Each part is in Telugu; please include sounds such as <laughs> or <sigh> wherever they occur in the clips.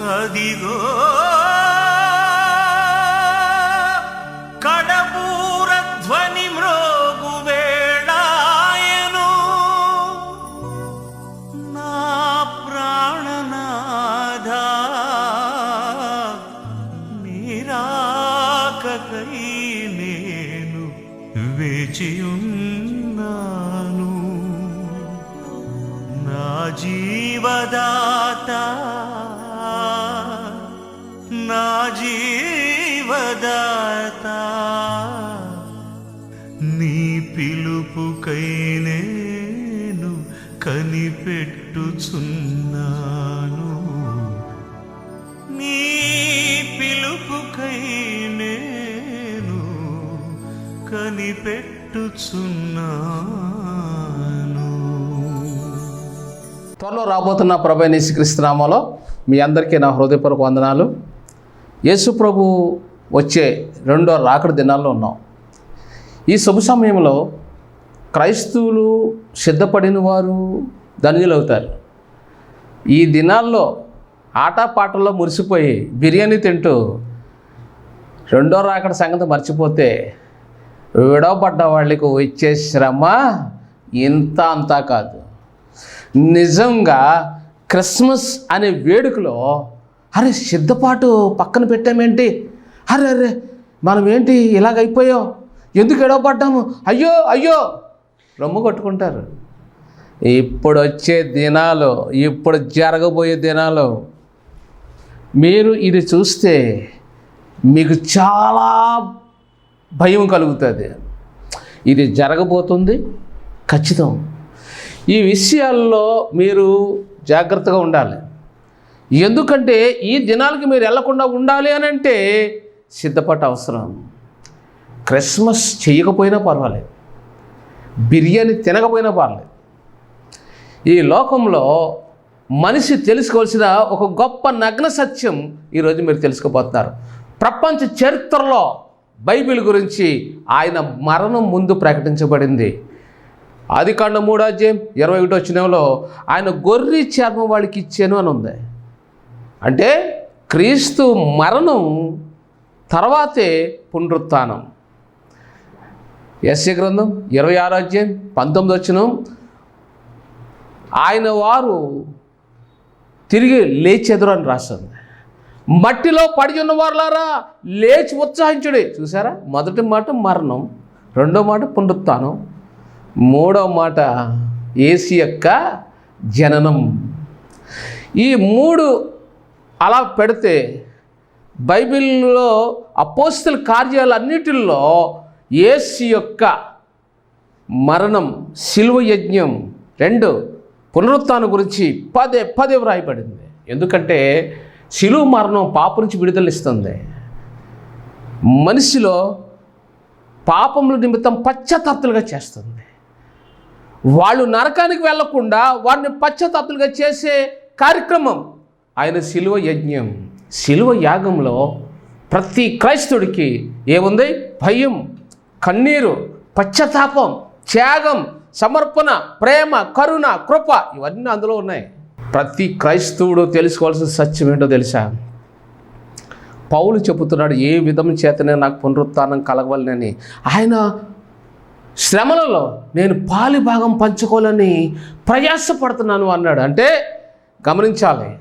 అదిగో కడబూర త్వరలో రాబోతున్న ప్రభు నిశ్క్రిస్తునామాలో మీ అందరికీ నా హృదయపూర్వక వందనాలు. యేసు ప్రభు వచ్చే రెండో రాకడ దినాల్లో ఉన్నాం. ఈ శుభ సమయంలో క్రైస్తవులు సిద్ధపడిన వారు ధనులవుతారు ఈ దినాల్లో ఆటపాటల్లో మురిసిపోయి బిర్యానీ తింటూ రెండో రాకడ సంగతి మర్చిపోతే విడవబడ్డ వాళ్ళకు వచ్చే శ్రమ ఇంత అంతా కాదు. నిజంగా క్రిస్మస్ అనే వేడుకలో అరే సిద్ధపాటు పక్కన పెట్టామేంటి? అరే అరే మనం ఏంటి ఇలాగైపోయాం ఎందుకు ఎడవబడ్డాము అయ్యో అయ్యో! రొమ్ము కొట్టుకుంటారు. ఇప్పుడు వచ్చే దినాలు ఇప్పుడు జరగబోయే దినాలు మీరు ఇది చూస్తే మీకు చాలా భయం కలుగుతుంది. ఇది జరగబోతుంది ఖచ్చితం. ఈ విషయాల్లో మీరు జాగ్రత్తగా ఉండాలి. ఎందుకంటే ఈ దినాలకి మీరు వెళ్ళకుండా ఉండాలి అని అంటే సిద్ధపట్ట అవసరం. క్రిస్మస్ చేయకపోయినా పర్వాలేదు. బిర్యానీ తినకపోయినా పర్లేదు ఈ లోకంలో మనిషి తెలుసుకోవాల్సిన ఒక గొప్ప నగ్న సత్యం ఈరోజు మీరు తెలుసుకోబోతున్నారు. ప్రపంచ చరిత్రలో బైబిల్ గురించి ఆయన మరణం ముందు ప్రకటించబడింది. ఆది కాండ మూడో ఇరవై ఒకటో వచ్చినంలో ఆయన గొర్రె చర్మం వాడికి ఇచ్చాను అని ఉంది. అంటే క్రీస్తు మరణం తర్వాతే పునరుత్నం. ఎస్ఏ గ్రంథం ఇరవై ఆరో పంతొమ్మిది వచ్చిన ఆయన వారు తిరిగి లేచెదురు అని రాస్తుంది మట్టిలో పడి ఉన్న వారులారా లేచి ఉత్సాహించుడే. చూసారా? మొదటి మాట మరణం రెండో మాట పునరుత్నం. మూడో మాట ఏసు యొక్క జననం. ఈ మూడు అలా పెడితే బైబిల్లో అపోస్తుల కార్యాలన్నిటిల్లో ఏసు యొక్క మరణం శిలువ యజ్ఞం రెండు పునరుత్థానం గురించి పదే పదే వ్రాయబడింది. ఎందుకంటే శిలువ మరణం పాప నుంచి విడుదలిస్తుంది మనిషిలో పాపముల నిమిత్తం పశ్చాత్తాప్తులుగా చేస్తుంది. వాళ్ళు నరకానికి వెళ్ళకుండా వారిని పశ్చాత్తాప్తులుగా చేసే కార్యక్రమం. ఆయన శిలువ యజ్ఞం. శిలువ యాగంలో ప్రతి క్రైస్తుడికి ఏముంది? భయం కన్నీరు పశ్చాత్తాపం త్యాగం సమర్పణ ప్రేమ కరుణ కృప ఇవన్నీ అందులో ఉన్నాయి. ప్రతి క్రైస్తవుడు తెలుసుకోవాల్సిన సత్యం ఏంటో తెలుసా? పౌలు చెబుతున్నాడు ఏ విధం చేతనే నాకు పునరుత్నం కలగవాలని ఆయన శ్రమలలో నేను పాలి భాగం పంచుకోవాలని ప్రయాసపడుతున్నాను అన్నాడు. అంటే గమనించాలి.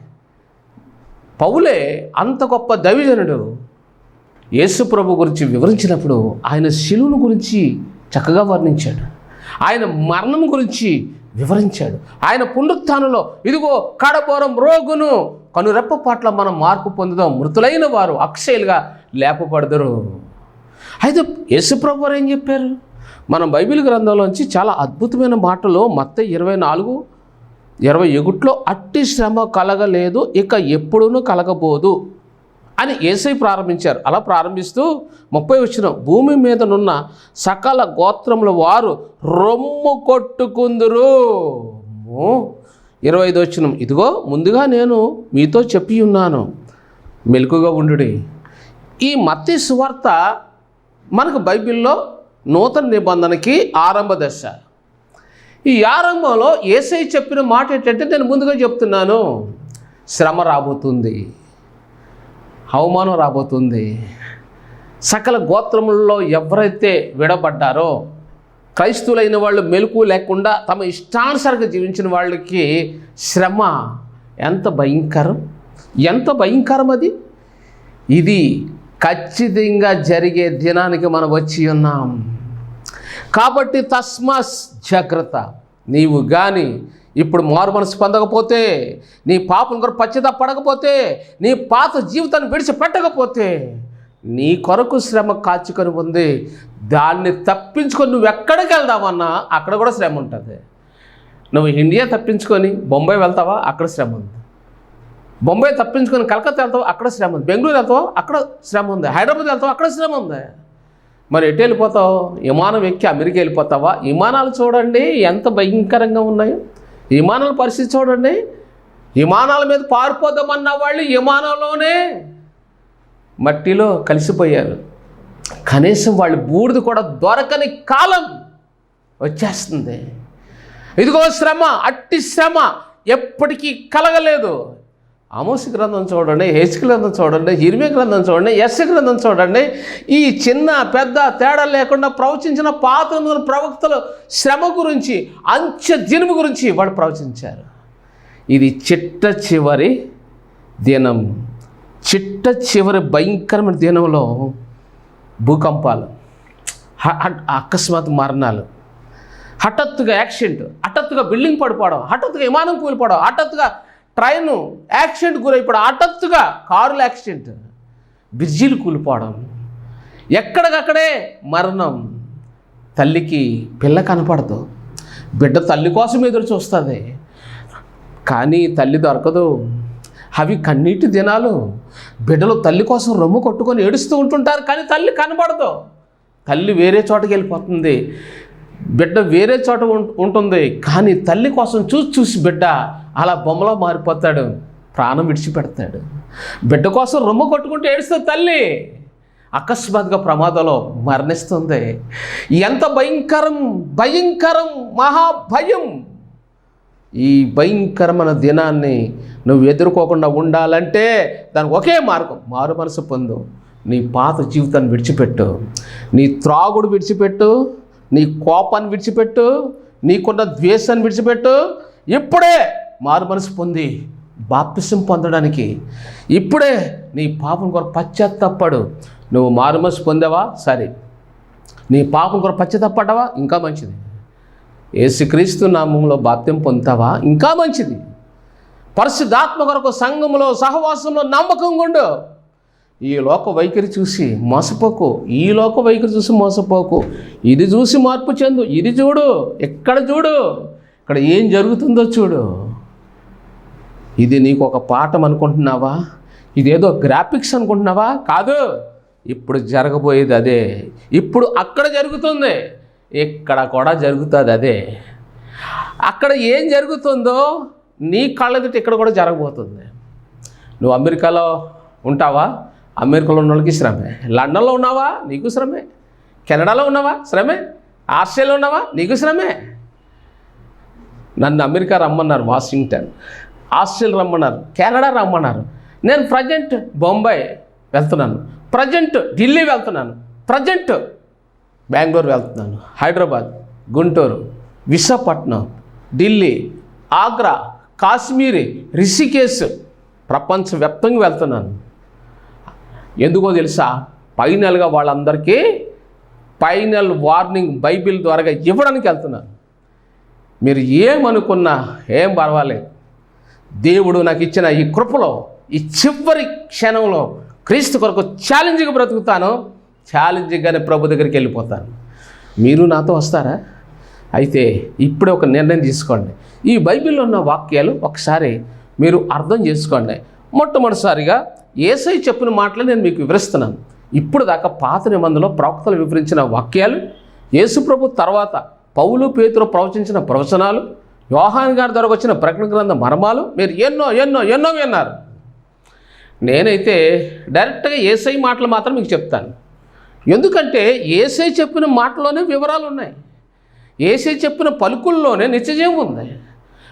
పౌలే అంత గొప్ప దైవజనుడు. యేసు ప్రభు గురించి వివరించినప్పుడు ఆయన శిలువును గురించి చక్కగా వర్ణించాడు. ఆయన మరణం గురించి వివరించాడు. ఆయన పునరుత్థానంలో ఇదిగో కడబోరం రోగును కనురెప్ప పట్ల మనం మార్పు పొందుదాం మృతులైన వారు అక్షయులుగా లేపబడదరు. అయితే యేసుప్రభు వారు ఏం చెప్పారు? మనం బైబిల్ గ్రంథంలోంచి చాలా అద్భుతమైన మాటలు మత్త ఇరవై నాలుగు ఇరవై ఒకటిలో అట్టి శ్రమ కలగలేదు ఇక ఎప్పుడూనూ కలగబోదు అని ఏసై ప్రారంభించారు. అలా ప్రారంభిస్తూ ముప్పై వచ్చిన భూమి మీదనున్న సకల గోత్రముల వారు రొమ్ము కొట్టుకుందురు. ఇరవై ఐదు వచ్చిన ఇదిగో ముందుగా నేను మీతో చెప్పి ఉన్నాను. మెలకుగా ఉండుడి. ఈ మత్తి సువార్త మనకు బైబిల్లో నూతన నిబంధనకి ఆరంభ దశ. ఈ ఆరంభంలో ఏసై చెప్పిన మాట ఏంటంటే నేను ముందుగా చెప్తున్నాను. శ్రమ రాబోతుంది. అవమానం రాబోతుంది. సకల గోత్రములలో ఎవరైతే విడబడ్డారో క్రైస్తువులైన వాళ్ళు మెలకు లేకుండా తమ ఇష్టానుసారంగా జీవించిన వాళ్ళకి శ్రమ ఎంత భయంకరం? ఎంత భయంకరం అది? ఇది ఖచ్చితంగా జరిగే దినానికి మనం వచ్చి ఉన్నాం. కాబట్టి తస్మస్ జాగ్రత్త. నీవు కానీ ఇప్పుడు మారు మనసు పొందకపోతే నీ పాపం కొరకు పడకపోతే నీ పాత జీవితాన్ని విడిచిపెట్టకపోతే నీ కొరకు శ్రమ కాచుకొని ఉంది. దాన్ని తప్పించుకొని నువ్వు ఎక్కడికి వెళ్దామన్నా అక్కడ కూడా శ్రమ ఉంటుంది. నువ్వు ఇండియా తప్పించుకొని బొంబాయి వెళ్తావా? అక్కడ శ్రమ ఉంది. బొంబాయి తప్పించుకొని కలకత్తా వెళ్తావు? అక్కడ శ్రమ ఉంది. బెంగళూరు వెళ్తావు? అక్కడ శ్రమ ఉంది. హైదరాబాద్ వెళ్తావు? అక్కడ శ్రమ ఉంది. మరి ఎటు వెళ్ళిపోతావు? విమానం ఎక్కి అమెరికా వెళ్ళిపోతావా? విమానాలు చూడండి ఎంత భయంకరంగా ఉన్నాయో. విమానాల పరిస్థితి చూడండి. విమానాల మీద పారిపోదామన్న వాళ్ళు విమానంలోనే మట్టిలో కలిసిపోయారు. కనీసం వాళ్ళు బూడిద కూడా దొరకని కాలం వచ్చేస్తుంది. ఇదిగో శ్రమ అట్టి శ్రమ ఎప్పటికీ కలగలేదు. అమోసి గ్రంథం చూడండి హెచ్ గ్రంథం చూడండి ఇరిమి గ్రంథం చూడండి ఎస్ గ్రంథం చూడండి. ఈ చిన్న పెద్ద తేడా లేకుండా ప్రవచించిన పాత ప్రవక్తల శ్రమ గురించి అంచె దినము గురించి వాడు ప్రవచించారు. ఇది చిట్ట చివరి దినం. చిట్ట చివరి భయంకరమైన దినంలో భూకంపాలు అకస్మాత్ మరణాలు. హఠాత్తుగా యాక్సిడెంట్ హఠాత్తుగా బిల్డింగ్ పడిపోవడం హఠాత్తుగా విమానం కూలిపోవడం హఠాత్తుగా ట్రైన్ యాక్సిడెంట్ గురైపోవడం హఠాత్తుగా కారుల యాక్సిడెంట్. బ్రిడ్జీలు కూలిపోవడం. ఎక్కడికక్కడే మరణం. తల్లికి పిల్ల కనపడదు. బిడ్డ తల్లి కోసం ఎదురు చూస్తుంది. కానీ తల్లి దొరకదు. అవి కన్నీటి దినాలు. బిడ్డలు తల్లి కోసం రొమ్ము కొట్టుకొని ఏడుస్తూ ఉంటుంటారు కానీ తల్లి కనబడదు. తల్లి వేరే చోటకి వెళ్ళిపోతుంది. బిడ్డ వేరే చోట ఉంటుంది. కానీ తల్లి కోసం చూసి చూసి బిడ్డ అలా బొమ్మలో మారిపోతాడు ప్రాణం విడిచిపెడతాడు. బిడ్డ కోసం రొమ్ము కొట్టుకుంటూ ఏడుస్తుంది తల్లి. అకస్మాత్తుగా ప్రమాదంలో మరణిస్తుంది. ఎంత భయంకరం భయంకరం మహాభయం. ఈ భయంకరమైన దినాన్ని నువ్వు ఎదుర్కోకుండా ఉండాలంటే దానికి ఒకే మార్గం. మారు మనసు పొందు. నీ పాత జీవితాన్ని విడిచిపెట్టు. నీ త్రాగుడు విడిచిపెట్టు. నీ కోపాన్ని విడిచిపెట్టు. నీకున్న ద్వేషాన్ని విడిచిపెట్టు. ఇప్పుడే మారు మనసు పొంది బాప్తిసం పొందడానికి ఇప్పుడే నీ పాపం కొరకు పశ్చాత్తపడు నువ్వు మారు మనసు పొందావా? సరే. నీ పాపం కొరకు పశ్చాత్తపడ్డావా ఇంకా మంచిది. ఏసుక్రీస్తు నామంలో బాప్త్యం పొందుతావా? ఇంకా మంచిది. పరిశుద్ధాత్మ కొరకు సంఘంలో సహవాసంలో నమ్మకం ఉండు ఈ లోక వైఖరి చూసి మోసపోకు. ఈ లోక వైఖరి చూసి మోసపోకు. ఇది చూసి మార్పు చెందు. ఇది చూడు. ఎక్కడ చూడు. ఇక్కడ ఏం జరుగుతుందో చూడు. ఇది నీకు ఒక పాఠం అనుకుంటున్నావా? ఇదేదో గ్రాఫిక్స్ అనుకుంటున్నావా? కాదు. ఇప్పుడు జరగబోయేది అదే. ఇప్పుడు అక్కడ జరుగుతుంది. ఇక్కడ కూడా జరుగుతుంది అదే. అక్కడ ఏం జరుగుతుందో నీ కళ్ళెదుట ఇక్కడ కూడా జరగబోతుంది. నువ్వు అమెరికాలో ఉంటావా? అమెరికాలో ఉన్న వాళ్ళకి శ్రమే. లండన్లో ఉన్నావా? నీకు శ్రమే. కెనడాలో ఉన్నావా? శ్రమే. ఆస్ట్రేలియాలో ఉన్నావా? నీకు శ్రమే. నన్ను అమెరికా రమ్మన్నారు వాషింగ్టన్. ఆస్ట్రేలియా రమ్మన్నారు కెనడా రమ్మన్నారు. నేను ప్రజెంట్ బొంబాయి వెళ్తున్నాను ప్రజెంట్ ఢిల్లీ వెళ్తున్నాను ప్రజెంట్ బెంగళూరు వెళ్తున్నాను హైదరాబాద్ గుంటూరు విశాఖపట్నం ఢిల్లీ ఆగ్రా కాశ్మీర్ రిషికేశ్ ప్రపంచవ్యాప్తంగా వెళ్తున్నాను. ఎందుకో తెలుసా? ఫైనల్గా వాళ్ళందరికీ ఫైనల్ వార్నింగ్ బైబిల్ ద్వారా ఇవ్వడానికి వెళ్తున్నాను. మీరు ఏమనుకున్నా ఏం పర్వాలేదు. దేవుడు నాకు ఇచ్చిన ఈ కృపలో ఈ చివరి క్షణంలో క్రీస్తు కొరకు ఛాలెంజ్గా బ్రతుకుతాను ఛాలెంజింగ్గానే ప్రభు దగ్గరికి వెళ్ళిపోతాను. మీరు నాతో వస్తారా? అయితే ఇప్పుడే ఒక నిర్ణయం తీసుకోండి. ఈ బైబిల్లో ఉన్న వాక్యాలు ఒకసారి మీరు అర్థం చేసుకోండి. మొట్టమొదటిసారిగా ఏసై చెప్పిన మాటలు నేను మీకు వివరిస్తున్నాను. ఇప్పుడు దాకా పాత నిబంధనలో ప్రవక్తలు వివరించిన వాక్యాలు యేసుప్రభు తర్వాత పౌలు పేతులు ప్రవచించిన ప్రవచనాలు యోహాన్ గారి ద్వారా వచ్చిన ప్రకటన గ్రంథ మర్మాలు? మీరు ఎన్నో ఎన్నో ఎన్నో విన్నారు. నేనైతే డైరెక్ట్గా ఏసై మాటలు మాత్రం మీకు చెప్తాను. ఎందుకంటే ఏసై చెప్పిన మాటలోనే వివరాలు ఉన్నాయి. ఏసై చెప్పిన పలుకుల్లోనే నిత్యజయం ఉంది.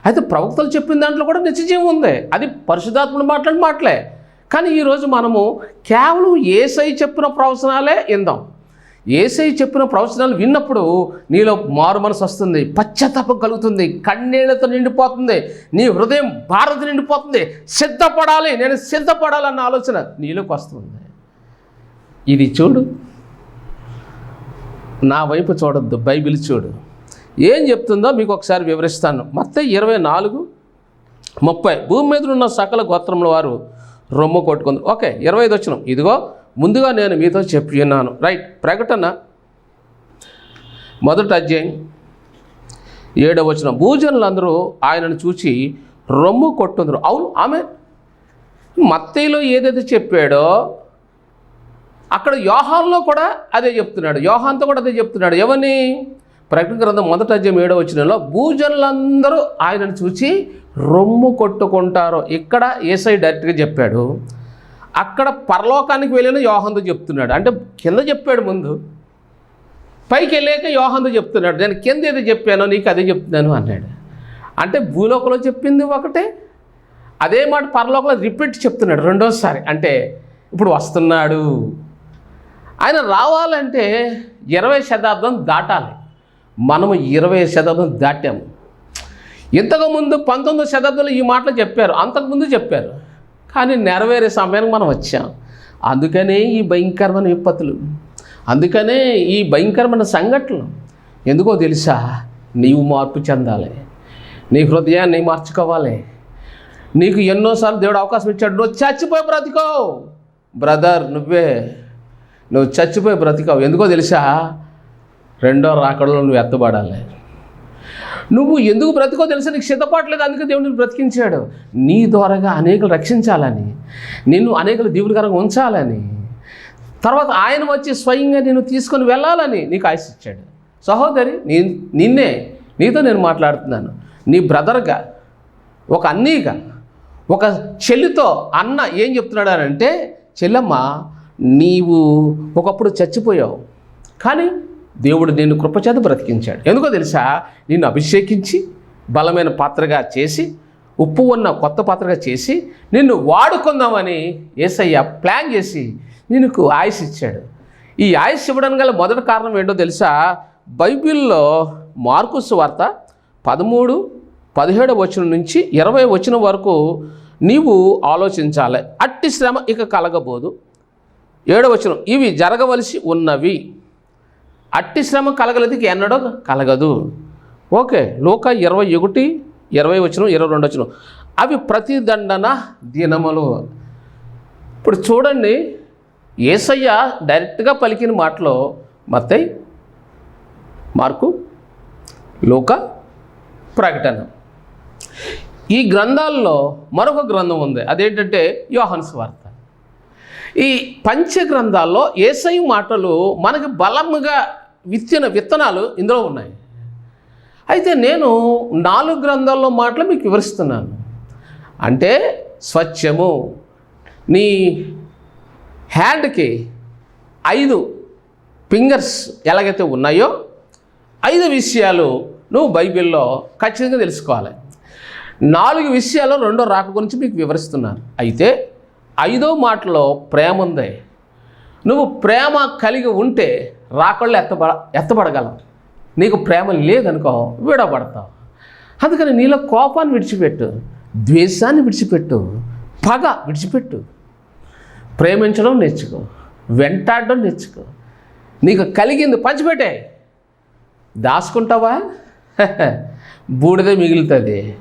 అయితే ప్రవక్తలు చెప్పిన దాంట్లో కూడా నిత్యజయం ఉంది. అది పరిశుధాత్మను మాట్లాడి మాటలే. కానీ ఈరోజు మనము కేవలం ఏసై చెప్పిన ప్రవచనాలే ఇందాం ఏసై చెప్పిన ప్రవచనాలు విన్నప్పుడు నీలో మారు మనసు వస్తుంది పశ్చాత్తాపం కలుగుతుంది కన్నీళ్ళతో నిండిపోతుంది నీ హృదయం భారత నిండిపోతుంది. సిద్ధపడాలి నేను సిద్ధపడాలన్న ఆలోచన నీలోకి వస్తుంది. ఇది చూడు. నా వైపు చూడొద్దు బైబిల్ చూడు. ఏం చెప్తుందో మీకు ఒకసారి వివరిస్తాను. మొత్తం ఇరవై నాలుగు ముప్పై. భూమి మీద ఉన్న సకల గోత్రముల వారు రొమ్ము కొట్టుకుంది. ఓకే ఇరవై ఐదు వచ్చినాం. ఇదిగో ముందుగా నేను మీతో చెప్పి ఉన్నాను రైట్ ప్రకటన మొదటి అధ్యాయం ఏడవ వచ్చిన భూజనులందరూ ఆయనను చూచి రొమ్ము కొట్టుందరు. అవును ఆమె మత్తయ్యలో ఏదైతే చెప్పాడో అక్కడ యోహాన్లో కూడా అదే చెప్తున్నాడు. యోహాన్తో కూడా అదే చెప్తున్నాడు. ఎవరిని? ప్రకటన గ్రంథం మొదటి అధ్యాయం ఏడో వచ్చినలో భూజనులందరూ ఆయనను చూసి రొమ్ము కొట్టుకుంటారు. ఇక్కడ ఏసై డైరెక్ట్గా చెప్పాడు. అక్కడ పరలోకానికి వెళ్ళిన యోహంతో చెప్తున్నాడు. అంటే కింద చెప్పాడు ముందు. పైకి వెళ్ళాక యోహంతో చెప్తున్నాడు. నేను కింద ఏదో చెప్పానో నీకు అదే చెప్తున్నాను అన్నాడు. అంటే భూలోకంలో చెప్పింది ఒకటే. అదే మాట పరలోకంలో రిపీట్ చెప్తున్నాడు రెండోసారి. అంటే ఇప్పుడు వస్తున్నాడు. ఆయన రావాలంటే ఇరవై శతాబ్దం దాటాలి. మనము ఇరవై శతాబ్దం దాటాము. ఇంతకు ముందు పంతొమ్మిదో శతాబ్దంలో ఈ మాటలు చెప్పారు. అంతకుముందు చెప్పారు. కానీ నెరవేరే సమయానికి మనం వచ్చాం. అందుకనే ఈ భయంకరమైన విపత్తులు. అందుకనే ఈ భయంకరమైన సంఘటనలు. ఎందుకో తెలుసా? నీవు మార్పు చెందాలి. నీ హృదయాన్ని మార్చుకోవాలి. నీకు ఎన్నోసార్లు దేవుడు అవకాశం ఇచ్చాడు. నువ్వు చచ్చిపోయి బ్రతికో బ్రదర్ నువ్వే. నువ్వు చచ్చిపోయి బ్రతికావు. ఎందుకో తెలుసా? రెండో రాకడలో నువ్వు ఎత్తబడాలి. నువ్వు ఎందుకు బ్రతికో తెలుసా? నీకు సిద్ధపాట్లేదు అందుకే దేవుడిని బ్రతికించాడు. నీ ద్వారాగా అనేకలు రక్షించాలని నిన్ను అనేకలు దీవుడికరంగా ఉంచాలని తర్వాత ఆయన వచ్చి స్వయంగా నేను తీసుకొని వెళ్ళాలని నీకు ఆశ ఇచ్చాడు. సహోదరి నీ నిన్నే నీతో నేను మాట్లాడుతున్నాను. నీ బ్రదర్గా ఒక అన్నీగా ఒక చెల్లితో అన్న ఏం చెప్తున్నాడు అని అంటే చెల్లమ్మ నీవు ఒకప్పుడు చచ్చిపోయావు. కానీ దేవుడు నిన్ను కృపచేత బ్రతికించాడు. ఎందుకో తెలుసా? నిన్ను అభిషేకించి బలమైన పాత్రగా చేసి ఉప్పు ఉన్న కొత్త పాత్రగా చేసి నిన్ను వాడుకుందామని ఏసయ్య ప్లాన్ చేసి నిన్నుకు ఆయుష్ ఇచ్చాడు. ఈ ఆయుష్ ఇవ్వడానికి గల మొదటి కారణం ఏంటో తెలుసా? బైబిల్లో మార్కుస్ వార్త పదమూడు పదిహేడు వచనం నుంచి ఇరవై వచనం వరకు నీవు ఆలోచించాలి. అట్టి శ్రమ ఇక కలగబోదు. ఏడవచనం ఇవి జరగవలసి ఉన్నవి. అట్టి శ్రమ కలగలేదు ఎన్నడో కలగదు. ఓకే లోక ఇరవై ఒకటి ఇరవై వచనం ఇరవై రెండు వచనం అవి ప్రతిదండన దినములు. ఇప్పుడు చూడండి ఏసయ్య డైరెక్ట్గా పలికిన మాటలో మత్తయ్య మార్కు లోక ప్రకటన. ఈ గ్రంథాల్లో మరొక గ్రంథం ఉంది అదేంటంటే యోహన్స్ వార్త ఈ పంచ గ్రంథాల్లో ఏసై మాటలు మనకి బలంగా విత్తిన విత్తనాలు ఇందులో ఉన్నాయి. అయితే నేను నాలుగు గ్రంథాల్లో మాటలు మీకు వివరిస్తున్నాను. అంటే స్వచ్ఛము నీ హ్యాండ్కి ఐదు ఫింగర్స్ ఎలాగైతే ఉన్నాయో ఐదు విషయాలు నువ్వు బైబిల్లో ఖచ్చితంగా తెలుసుకోవాలి. నాలుగు విషయాలు రెండో రాక గురించి మీకు వివరిస్తున్నాను. అయితే ఐదో మాటలో ప్రేమ ఉంది. నువ్వు ప్రేమ కలిగి ఉంటే రాకళ్ళు ఎత్తబడ ఎత్తబడగలం. నీకు ప్రేమ లేదనుకో విడబడతావు. అందుకని నీలో కోపాన్ని విడిచిపెట్టు ద్వేషాన్ని విడిచిపెట్టు పగ విడిచిపెట్టు. ప్రేమించడం నేర్చుకో వెంటాడడం నేర్చుకో. నీకు కలిగింది పంచిపెట్టే. దాచుకుంటావా? <laughs> బూడిదే మిగులుతుంది.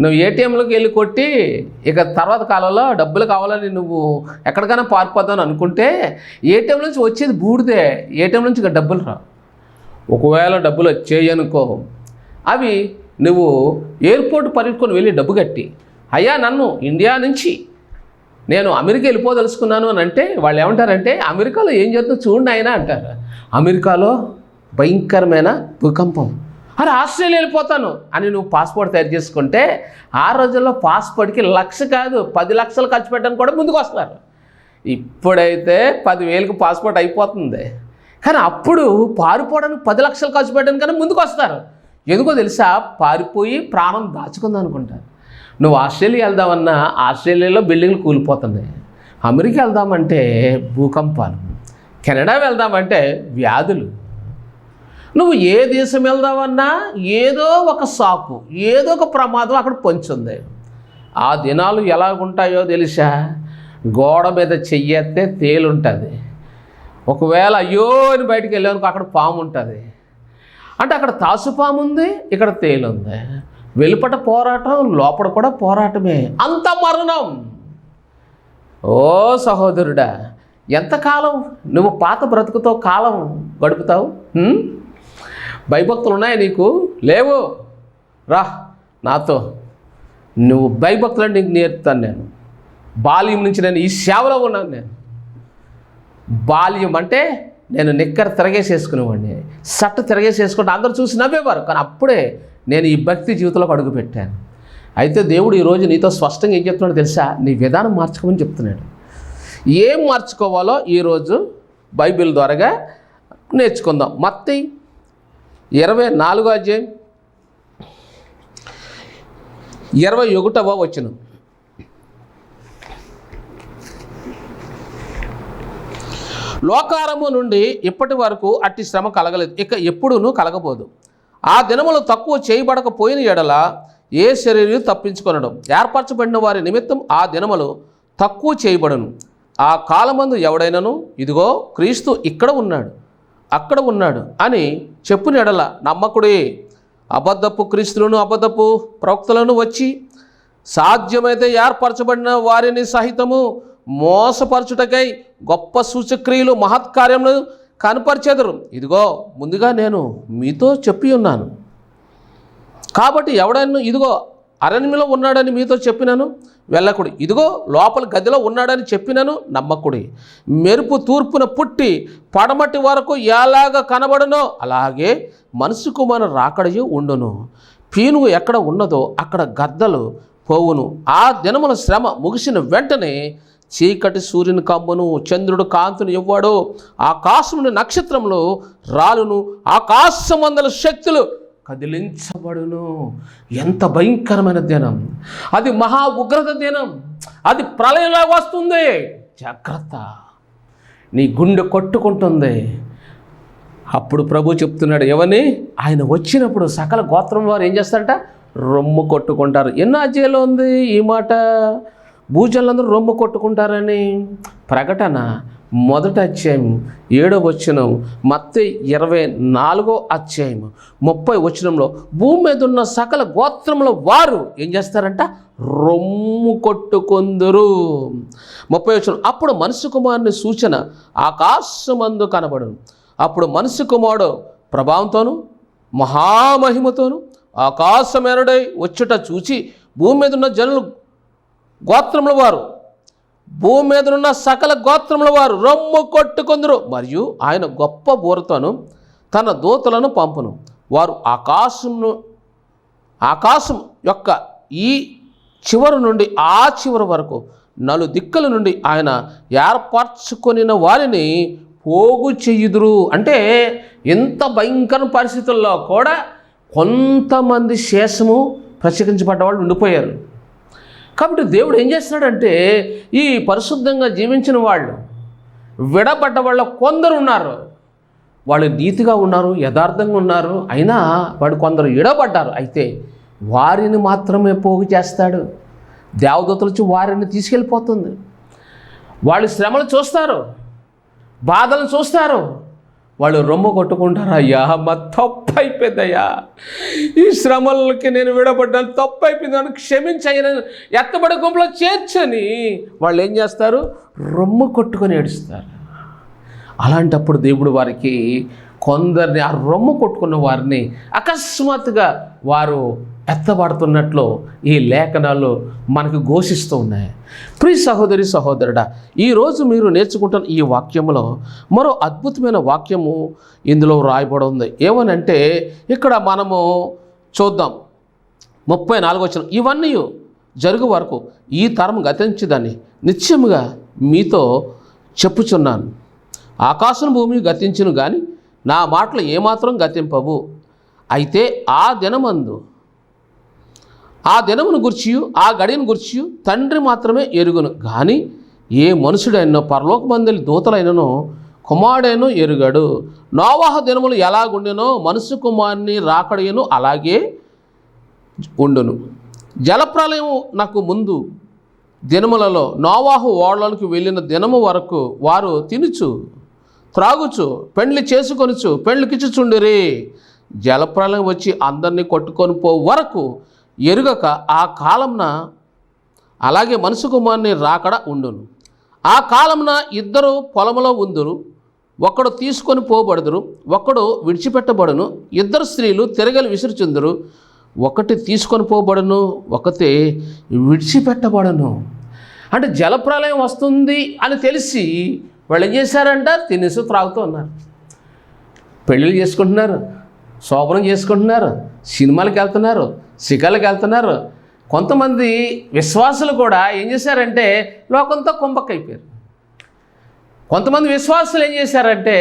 నువ్వు ఏటీఎంలోకి వెళ్ళి కొట్టి ఇక తర్వాత కాలంలో డబ్బులు కావాలని నువ్వు ఎక్కడికైనా పారిపోద్దామని అనుకుంటే ఏటీఎం నుంచి వచ్చేది బూడిదే. ఏటీఎం నుంచి ఇక డబ్బులు రా ఒకవేళ డబ్బులు వచ్చాయి అనుకో అవి నువ్వు ఎయిర్పోర్ట్ పరుచుకొని వెళ్ళి డబ్బు కట్టి అయ్యా నన్ను ఇండియా నుంచి నేను అమెరికా వెళ్ళిపోదలుచుకున్నాను అని అంటే వాళ్ళు ఏమంటారంటే అమెరికాలో ఏం జరుగుతుందో చూడండి ఆయన అంటారు. అమెరికాలో భయంకరమైన భూకంపం. అరే ఆస్ట్రేలియా వెళ్ళిపోతాను అని నువ్వు పాస్పోర్ట్ తయారు చేసుకుంటే ఆ రోజుల్లో పాస్పోర్ట్కి లక్ష కాదు పది లక్షలు ఖర్చు పెట్టడానికి కూడా ముందుకు వస్తారు ఇప్పుడైతే పదివేలకు పాస్పోర్ట్ అయిపోతుంది. కానీ అప్పుడు పారిపోవడానికి పది లక్షలు ఖర్చు పెట్టడం కానీ ముందుకు వస్తారు. ఎందుకో తెలుసా? పారిపోయి ప్రాణం దాచుకుందాం అనుకుంటారు. నువ్వు ఆస్ట్రేలియా వెళ్దామన్నా ఆస్ట్రేలియాలో బిల్డింగ్లు కూలిపోతున్నాయి. అమెరికా వెళ్దామంటే భూకంపాలు. కెనడా వెళ్దామంటే వ్యాధులు. నువ్వు ఏ దేశం వెళ్దామన్నా ఏదో ఒక సాకు ఏదో ఒక ప్రమాదం అక్కడ పొంచుంది. ఆ దినాలు ఎలాగుంటాయో తెలుసా? గోడ మీద చెయ్యేస్తే తేలుంటుంది. ఒకవేళ అయ్యో అని బయటికి వెళ్ళానుకో అక్కడ పాము ఉంటుంది అంటే అక్కడ తాసుపాము ఉంది ఇక్కడ తేలుంది. వెలుపట పోరాటం లోపల కూడా పోరాటమే. అంత మరణం! ఓ సహోదరుడా ఎంతకాలం నువ్వు పాత బ్రతుకుతో కాలం గడుపుతావు? భయభక్తులు ఉన్నాయి నీకు? లేవు. రా నాతో. నువ్వు భయభక్తులు నీకు నేర్పుతాను నేను. బాల్యం నుంచి నేను ఈ సేవలో ఉన్నాను నేను. బాల్యం అంటే నేను నిక్కర తిరగేసేసుకునేవాడిని. సట్టు తిరగేసేసుకుంటే అందరూ చూసి నవ్వేవారు కానీ అప్పుడే నేను ఈ భక్తి జీవితంలోకి అడుగుపెట్టాను. అయితే దేవుడు ఈరోజు నీతో స్పష్టంగా ఏం చెప్తున్నాడు తెలుసా? నీ విధానం మార్చుకోమని చెప్తున్నాడు. ఏం మార్చుకోవాలో ఈరోజు బైబిల్ ద్వారాగా నేర్చుకుందాం. మత్తి ఇరవై నాలుగో అధ్యాయం ఇరవై ఒకటవ వచ్చును లోకారము నుండి ఇప్పటి వరకు అట్టి శ్రమ కలగలేదు. ఇక ఎప్పుడూనూ కలగబోదు. ఆ దినములు తక్కువ చేయబడకపోయిన ఎడల ఏ శరీరం తప్పించుకొనడం. ఏర్పరచబడిన వారి నిమిత్తం ఆ దినములు తక్కువ చేయబడను. ఆ కాలమందు ఎవడైనను? ఇదిగో క్రీస్తు ఇక్కడ ఉన్నాడు. అక్కడ ఉన్నాడు అని చెప్పు ఎడల నమ్మకుడే అబద్ధపు క్రీస్తులను అబద్ధపు ప్రవక్తలను వచ్చి సాధ్యమైతే ఏర్పరచబడిన వారిని సహితము మోసపరచుటకై గొప్ప సూచక్రియలు మహత్కార్యములు కనపరిచెదరు. ఇదిగో ముందుగా నేను మీతో చెప్పి ఉన్నాను. కాబట్టి ఎవడైనా ఇదిగో అరణ్యంలో ఉన్నాడని మీతో చెప్పినాను? వెళ్ళకుడి. ఇదిగో లోపల గదిలో ఉన్నాడని చెప్పినాను నమ్మకుడి. మెరుపు తూర్పున పుట్టి పడమటి వరకు ఎలాగ కనబడనో అలాగే మనసుకు మన రాకడయు ఉండును. పీనుగు ఎక్కడ ఉన్నదో అక్కడ గద్దలు పోవును. ఆ దినముల శ్రమ ముగిసిన వెంటనే చీకటి సూర్యుని కమ్మును చంద్రుడు కాంతుని ఇవ్వడు. ఆకాశముని నక్షత్రంలో రాలును. ఆకాశమందల శక్తులు కదిలించబడును. ఎంత భయంకరమైన దినం అది మహా ఉగ్రత దినం అది ప్రళయంలా వస్తుంది. జాగ్రత్త. నీ గుండె కొట్టుకుంటుంది. అప్పుడు ప్రభు చెప్తున్నాడు ఎవని ఆయన వచ్చినప్పుడు సకల గోత్రం వారు ఏం చేస్తారట? రొమ్ము కొట్టుకుంటారు. ఎన్నో అధ్యాయంలో ఉంది ఈ మాట. భూజనులందరూ రొమ్ము కొట్టుకుంటారని. ప్రకటన. మొదటి అధ్యాయం ఏడో వచనం మత్తి ఇరవై నాలుగో అధ్యాయం. ముప్పై వచనంలో భూమి మీద ఉన్న సకల గోత్రముల వారు ఏం చేస్తారంట? రొమ్ము కొట్టుకొందురు. ముప్పై వచనం అప్పుడు మనుషు కుమారుని సూచన ఆకాశమందు కనబడును. అప్పుడు మనుషు కుమారుడు ప్రభావంతోను మహామహిమతోను ఆకాశమేరుడై వచ్చుట చూచి భూమి మీద ఉన్న జనులు గోత్రముల వారు భూమి మీద ఉన్న సకల గోత్రముల వారు రొమ్ము కొట్టుకుందరు. మరియు ఆయన గొప్ప బూరతను తన దూతలను పంపును. వారు ఆకాశంను ఆకాశం యొక్క ఈ చివరి నుండి ఆ చివరి వరకు నలు దిక్కుల నుండి ఆయన ఏర్పరచుకొనిన వారిని పోగు చెయ్యుదురు అంటే ఎంత భయంకర పరిస్థితుల్లో కూడా కొంతమంది శేషము ప్రత్యేకించబడ్డ వాళ్ళు ఉండిపోయారు. కాబట్టి దేవుడు ఏం చేస్తున్నాడంటే ఈ పరిశుద్ధంగా జీవించిన వాళ్ళు విడబడ్డ వాళ్ళ కొందరు ఉన్నారు. వాళ్ళు నీతిగా ఉన్నారు యథార్థంగా ఉన్నారు. అయినా వాడు కొందరు ఇడబడ్డారు అయితే వారిని మాత్రమే పోగు చేస్తాడు. దేవదూతలు వచ్చి వారిని తీసుకెళ్ళిపోతుంది. వాళ్ళు శ్రమలు చూస్తారు బాధలు చూస్తారు. వాళ్ళు రొమ్ము కొట్టుకుంటారు అయ్యా మా తప్పు అయిపోయిందయ్యా ఈ శ్రమలకి నేను విడబడ్డాను తప్పు అయిపోయింది నన్ను క్షమించయ్యా ఎత్తబడి గుంపులో చేర్చని. వాళ్ళు ఏం చేస్తారు? రొమ్ము కొట్టుకొని ఏడుస్తారు. అలాంటప్పుడు దేవుడు వారికి కొందరిని ఆ రొమ్ము కొట్టుకున్న వారిని అకస్మాత్తుగా వారు ఎత్తబడుతున్నట్లు ఈ లేఖనాలు మనకు ఘోషిస్తూ ఉన్నాయి. ప్రియ సహోదరి సహోదరుడా ఈరోజు మీరు నేర్చుకుంటున్న ఈ వాక్యంలో మరో అద్భుతమైన వాక్యము ఇందులో రాయబడి ఉంది. ఏమనంటే ఇక్కడ మనము చూద్దాం. ముప్పై నాలుగు వచ్చిన ఇవన్నీ జరుగు వరకు ఈ తరం గతించదని నిత్యముగా మీతో చెప్పుచున్నాను. ఆకాశం భూమి గతించును కానీ నా మాటలు ఏమాత్రం గతింపవు. అయితే ఆ దినమందు ఆ దినమును గుర్చి ఆ గడియను గుర్చి తండ్రి మాత్రమే ఎరుగును. కానీ ఏ మనుషుడైనో పరలోక మందిని దూతలైనను కుమారుడైనో ఎరుగాడు. నోవాహ దినములు ఎలాగుండెనో మనుషు కుమారుని రాకడయను అలాగే ఉండును. జలప్రలయం నాకు ముందు దినములలో నోవాహు ఓడలకు వెళ్ళిన దినము వరకు వారు తినుచు త్రాగుచు పెండ్లి చేసుకొనుచు పెండ్లికిచ్చుచుండిరి జలప్రలయం వచ్చి అందరినీ కొట్టుకొని పో వరకు ఎరుగక ఆ కాలంన అలాగే మనుషు కుమారుని రాకడ ఉండును. ఆ కాలంన ఇద్దరు పొలంలో ఉందురు. ఒకడు తీసుకొని పోబడుదురు. ఒకడు విడిచిపెట్టబడును. ఇద్దరు స్త్రీలు తిరగలి విసురుచుందురు. ఒకటి తీసుకొని పోబడును. ఒకటి విడిచిపెట్టబడను. అంటే జలప్రలయం వస్తుంది అని తెలిసి వాళ్ళు ఏం చేశారంట? తినేసి త్రాగుతూ ఉన్నారు. పెళ్ళిళ్ళు చేసుకుంటున్నారు. శోభనం చేసుకుంటున్నారు. సినిమాలకు వెళ్తున్నారు. శ్రీకాళ్ళకి వెళ్తున్నారు. కొంతమంది విశ్వాసులు కూడా ఏం చేశారంటే లోకంతో కుంభక్కైపోయారు కొంతమంది విశ్వాసులు ఏం చేశారంటే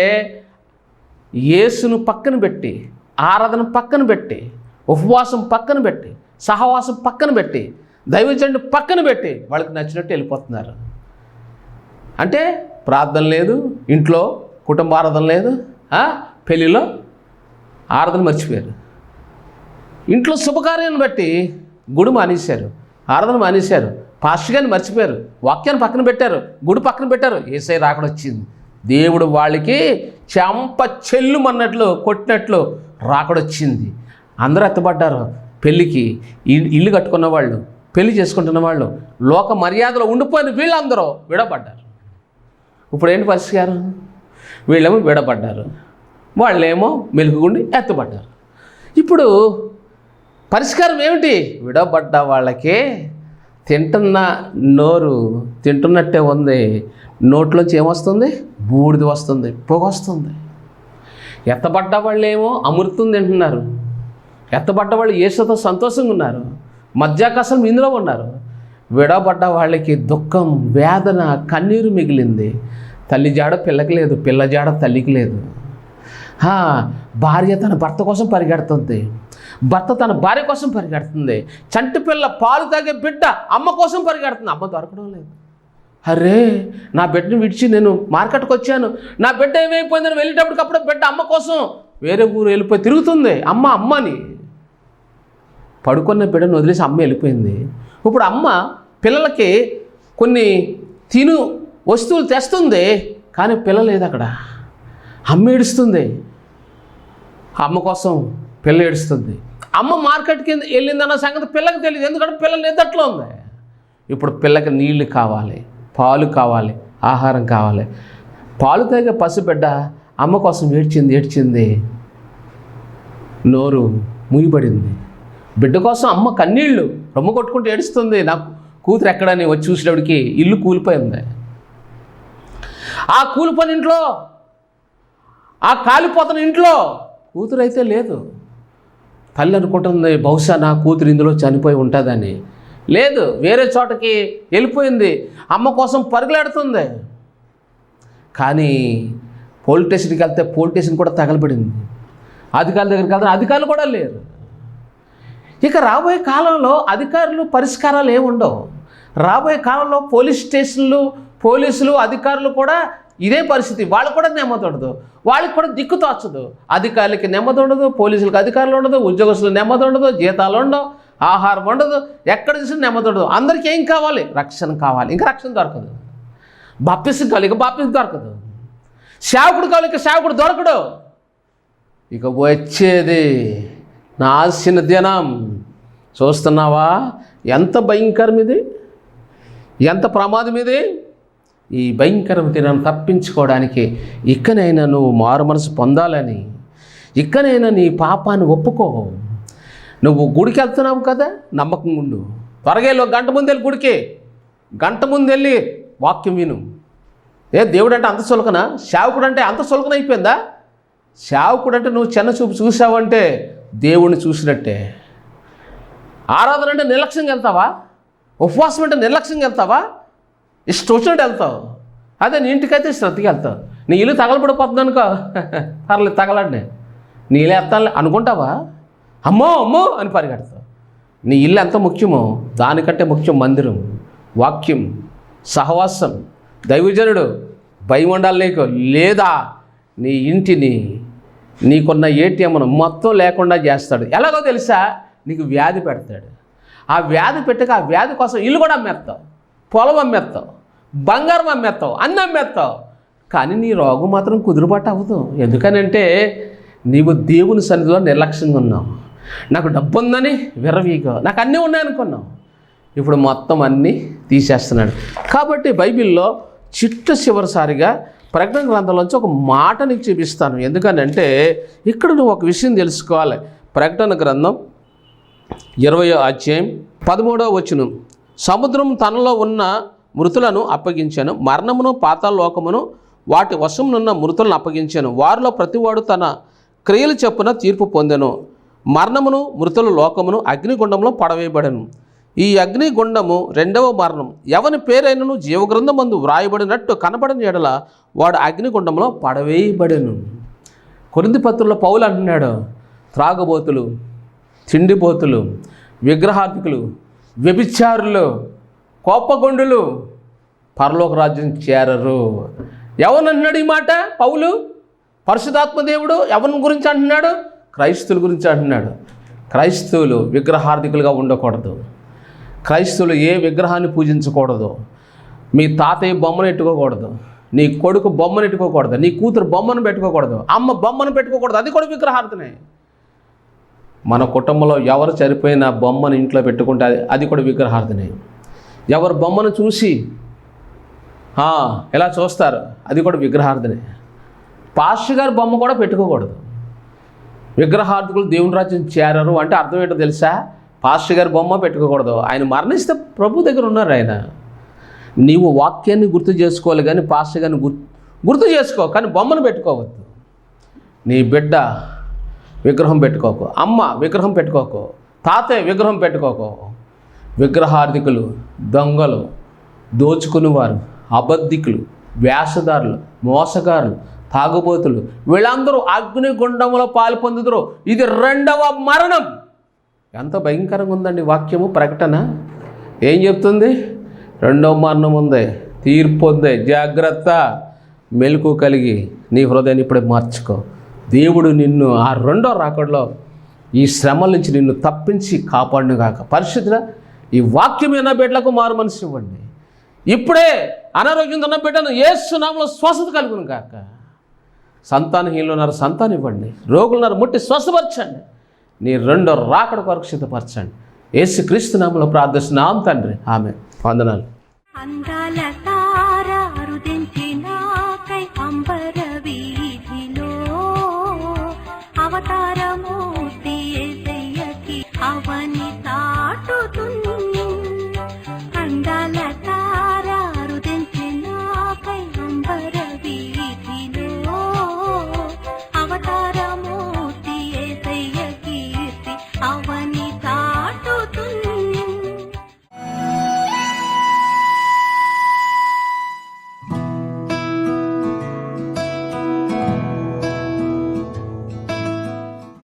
యేసును పక్కన పెట్టి ఆరాధన పక్కన పెట్టి ఉపవాసం పక్కన పెట్టి సహవాసం పక్కన పెట్టి దైవజండు పక్కన పెట్టి వాళ్ళకి నచ్చినట్టు వెళ్ళిపోతున్నారు. అంటే ప్రార్థన లేదు ఇంట్లో కుటుంబ ఆరాధన లేదు పెళ్ళిలో ఆరాధన మర్చిపోయారు. ఇంట్లో శుభకార్యాన్ని బట్టి గుడి మానేశారు ఆరాధన మానేశారు పాస్టర్ గారిని మర్చిపోయారు వాక్యాన్ని పక్కన పెట్టారు గుడి పక్కన పెట్టారు. ఏసై రాకడ వచ్చింది. దేవుడు వాళ్ళకి చెంప చెల్లుమన్నట్లు కొట్టినట్లు రాకడొచ్చింది అందరూ ఎత్తబడ్డారు పెళ్ళికి ఇల్లు కట్టుకున్న వాళ్ళు పెళ్ళి చేసుకుంటున్న వాళ్ళు లోక మర్యాదలో ఉండిపోయిన వీళ్ళందరూ విడబడ్డారు. ఇప్పుడు ఏంటి పరిష్కారం వీళ్ళేమో విడబడ్డారు. వాళ్ళేమో మెలుగుగుండి ఎత్తబడ్డారు. ఇప్పుడు పరిష్కారం ఏమిటి? విడవబడ్డ వాళ్ళకే తింటున్న నోరు తింటున్నట్టే ఉంది. నోట్లోంచి ఏమొస్తుంది? బూడిద వస్తుంది పొగ వస్తుంది. ఎత్తబడ్డ వాళ్ళు ఏమో అమృతం తింటున్నారు. ఎత్తబడ్డ వాళ్ళు ఏసుతో సంతోషంగా ఉన్నారు. మధ్యాకాశం ఇందులో ఉన్నారు. విడవబడ్డ వాళ్ళకి దుఃఖం వేదన కన్నీరు మిగిలింది. తల్లి జాడ పిల్లకి లేదు పిల్ల జాడ తల్లికి లేదు. భార్య తన భర్త కోసం పరిగెడుతుంది. భర్త తన భార్య కోసం పరిగెడుతుంది. చంటి పిల్ల పాలు తాగే బిడ్డ అమ్మ కోసం పరిగెడుతుంది. అమ్మ దొరకడం లేదు. అరే నా బిడ్డను విడిచి నేను మార్కెట్కి వచ్చాను. నా బిడ్డ ఏమైపోయిందని వెళ్ళేటప్పటికప్పుడు బిడ్డ అమ్మ కోసం వేరే ఊరు వెళ్ళిపోయి తిరుగుతుంది. అమ్మ అమ్మని. పడుకున్న బిడ్డను వదిలేసి అమ్మ వెళ్ళిపోయింది. ఇప్పుడు అమ్మ పిల్లలకి కొన్ని తిను వస్తువులు తెస్తుంది కానీ పిల్ల లేదు అక్కడ. అమ్మ ఏడుస్తుంది. అమ్మ కోసం పిల్ల ఏడుస్తుంది. అమ్మ మార్కెట్కి వెళ్ళిందన్న సంగతి పిల్లకి తెలియదు ఎందుకంటే పిల్ల నిద్దట్లో ఉంది. ఇప్పుడు పిల్లకి నీళ్ళు కావాలి పాలు కావాలి ఆహారం కావాలి. పాలు తాగే పసిబిడ్డ అమ్మ కోసం ఏడ్చింది ఏడ్చింది. నోరు ముయ్యబడింది. బిడ్డ కోసం అమ్మ కన్నీళ్ళు రొమ్ము కొట్టుకుంటూ ఏడుస్తుంది. నాకు కూతురు ఎక్కడని వచ్చి చూసేటప్పటికి ఇల్లు కూలిపోయింది. ఆ కూలిపోయిన ఇంట్లో ఆ కాలిపోతున్న ఇంట్లో కూతురు అయితే లేదు. తల్లి అనుకుంటుంది బహుశా నా కూతురు ఇందులో చనిపోయి ఉంటుందని. లేదు వేరే చోటకి వెళ్ళిపోయింది. అమ్మ కోసం పరుగులాడుతుంది. కానీ పోలీస్ స్టేషన్కి వెళ్తే పోలీస్ స్టేషన్ కూడా తగలబడింది. అధికారుల దగ్గరికి వెళ్తే అధికారులు కూడా లేరు. ఇక రాబోయే కాలంలో అధికారులు పరిష్కారాలు ఏమి ఉండవు రాబోయే కాలంలో పోలీస్ స్టేషన్లు పోలీసులు అధికారులు కూడా ఇదే పరిస్థితి. వాళ్ళు కూడా నెమ్మది ఉండదు. వాళ్ళకి కూడా దిక్కు తోచదు. అధికారులకి నెమ్మది ఉండదు పోలీసులకు అధికారులు ఉండదు ఉద్యోగస్తులకు నెమ్మది ఉండదు జీతాలు ఉండవు ఆహారం ఉండదు ఎక్కడ చూసినా నెమ్మది ఉండదు. అందరికీ ఏం కావాలి? రక్షణ కావాలి. ఇంకా రక్షణ దొరకదు. బాప్తిసం కావాలి ఇక బాప్తిసం దొరకదు. సేవకుడు కావాలి ఇక సేవకుడు దొరకడు. ఇక వచ్చేది నాసిన దినం. చూస్తున్నావా? ఎంత భయంకరం ఇది ఎంత ప్రమాదం ఇది? ఈ భయంకరం తినను తప్పించుకోవడానికి ఇక్కనైనా నువ్వు మారు మనసు పొందాలని ఇక్కనైనా నీ పాపాన్ని ఒప్పుకో. నువ్వు గుడికి వెళ్తున్నావు కదా? నమ్మకం ఉండు. త్వరగా గంట ముందు వెళ్ళి గుడికి. గంట ముందు వెళ్ళి వాక్యం విను. ఏ దేవుడు అంటే అంత సులకన? శావకుడు అంటే అంత సులకన అయిపోయిందా శావకుడు అంటే నువ్వు చిన్న చూపు చూసావంటే దేవుణ్ణి చూసినట్టే. ఆరాధన అంటే నిర్లక్ష్యంగా వెళ్తావా? ఉపవాసం అంటే నిర్లక్ష్యంగా వెళ్తావా? ఇష్టం వచ్చినట్టు వెళ్తావు. అదే నీ ఇంటికైతే శ్రద్ధకి వెళ్తావు. నీ ఇల్లు తగలబడిపోతుంది అనుకో <laughs> పర్లేదు తగలండి నీ ఇల్లు ఎత్తాలి అనుకుంటావా? అమ్మో అమ్మో అని పరిగెడతావు. నీ ఇల్లు ఎంత ముఖ్యమో దానికంటే ముఖ్యం మందిరం వాక్యం సహవాసం దైవజనుడు భయం ఉండాలి నీకు. లేదా నీ ఇంటిని నీకున్న ఏటీఎంను మొత్తం లేకుండా చేస్తాడు. ఎలాగో తెలుసా? నీకు వ్యాధి పెడతాడు. ఆ వ్యాధి పెట్టక ఆ వ్యాధి కోసం ఇల్లు కూడా అమ్మేస్తావు. పొలం అమ్మేస్తావు బంగారం అమ్మేస్తావు అన్నం అమ్మేస్తావు కానీ నీ రోగం మాత్రం కుదురుబాటు అవ్వదు. ఎందుకనంటే నీవు దేవుని సన్నిధిలో నిర్లక్ష్యంగా ఉన్నావు. నాకు డబ్బు ఉందని విరవీగా నాకు అన్నీ ఉన్నాయనుకున్నావు. ఇప్పుడు మొత్తం అన్నీ తీసేస్తున్నాడు. కాబట్టి బైబిల్లో చిట్ట చివరిసారిగా ప్రకటన గ్రంథంలోంచి ఒక మాట నీకు చూపిస్తాను. ఎందుకనంటే ఇక్కడ నువ్వు ఒక విషయం తెలుసుకోవాలి. ప్రకటన గ్రంథం ఇరవయో అధ్యాయం పదమూడవ వచనం. సముద్రం తనలో ఉన్న మృతులను అప్పగించాను. మరణమును పాతాలోకమును వాటి వశమునున్న మృతులను అప్పగించాను. వారిలో ప్రతివాడు తన క్రియలు చెప్పున తీర్పు పొందెను. మరణమును మృతుల లోకమును అగ్నిగుండంలో పడవేయబడను. ఈ అగ్నిగుండము రెండవ మరణం. ఎవని పేరైనను జీవగ్రంథమందు వ్రాయబడినట్టు కనబడని ఎడల వాడు అగ్నిగుండంలో పడవేయబడెను. కొరింది పత్రుల పౌలు అంటున్నాడు త్రాగబోతులు తిండిపోతులు విగ్రహార్థికులు వ్యభిచారులు కోపగొండులు పరలోక రాజ్యం చేరరు. ఎవరన్నాడు ఈ మాట? పౌలు? పరిశుధాత్మ దేవుడు ఎవరి గురించి అంటున్నాడు? క్రైస్తవుల గురించి అంటున్నాడు. క్రైస్తవులు విగ్రహార్థికులుగా ఉండకూడదు. క్రైస్తవులు ఏ విగ్రహాన్ని పూజించకూడదు? మీ తాతయ్య బొమ్మను ఎట్టుకోకూడదు. నీ కొడుకు బొమ్మను ఎట్టుకోకూడదు. నీ కూతురు బొమ్మను పెట్టుకోకూడదు. అమ్మ బొమ్మను పెట్టుకోకూడదు. అది కూడా విగ్రహార్థనే మన కుటుంబంలో ఎవరు చనిపోయిన బొమ్మను ఇంట్లో పెట్టుకుంటే అది అది కూడా విగ్రహార్థనే ఎవరు బొమ్మను చూసి ఎలా చూస్తారు అది కూడా విగ్రహార్థనే పాస్టర్ గారి బొమ్మ కూడా పెట్టుకోకూడదు. విగ్రహార్థకులు దేవుని రాజ్యం చేరరు అంటే అర్థం ఏంటో తెలుసా? పాస్టర్ గారి బొమ్మ పెట్టుకోకూడదు. ఆయన మరణిస్తే ప్రభు దగ్గర ఉన్నారు ఆయన. నీవు వాక్యాన్ని గుర్తు చేసుకోవాలి కానీ పాస్టర్ గారిని గుర్తు గుర్తు చేసుకో కానీ బొమ్మను పెట్టుకోవద్దు. నీ బిడ్డ విగ్రహం పెట్టుకోకు. అమ్మ విగ్రహం పెట్టుకోకు. తాతయ్య విగ్రహం పెట్టుకోకు. విగ్రహార్థికులు దొంగలు దోచుకునేవారు అబద్ధికులు వేషధారులు మోసగారులు తాగుబోతులు వీళ్ళందరూ అగ్నిగుండంలో పాలు పొందుతురు ఇది రెండవ మరణం. ఎంత భయంకరంగా ఉందండి వాక్యము ప్రకటన. ఏం చెప్తుంది? రెండవ మరణం ఉంది. తీర్పు ఉంది. జాగ్రత్త. మెలకు కలిగి నీ హృదయాన్ని ఇప్పుడే మార్చుకో. దేవుడు నిన్ను ఆ రెండో రాకడలో ఈ శ్రమల నుంచి నిన్ను తప్పించి కాపాడును గాక పరిశుద్ధ ఈ వాక్యం ఉన్న బిడ్డలకు మారు మనసు ఇవ్వండి. ఇప్పుడే అనారోగ్యంతో ఉన్న బిడ్డను ఏసునామలో స్వస్థత కలుగును కాక సంతానహీనులు ఉన్నారు సంతానం ఇవ్వండి. రోగులున్నారు ముట్టి స్వస్థపరచండి. నీ రెండో రాకడ కొరకు సిద్ధపరచండి. ఏసు క్రీస్తు నామలో ప్రార్థిస్తున్నాం తండ్రి. ఆమె వందనాలు. అందాలతా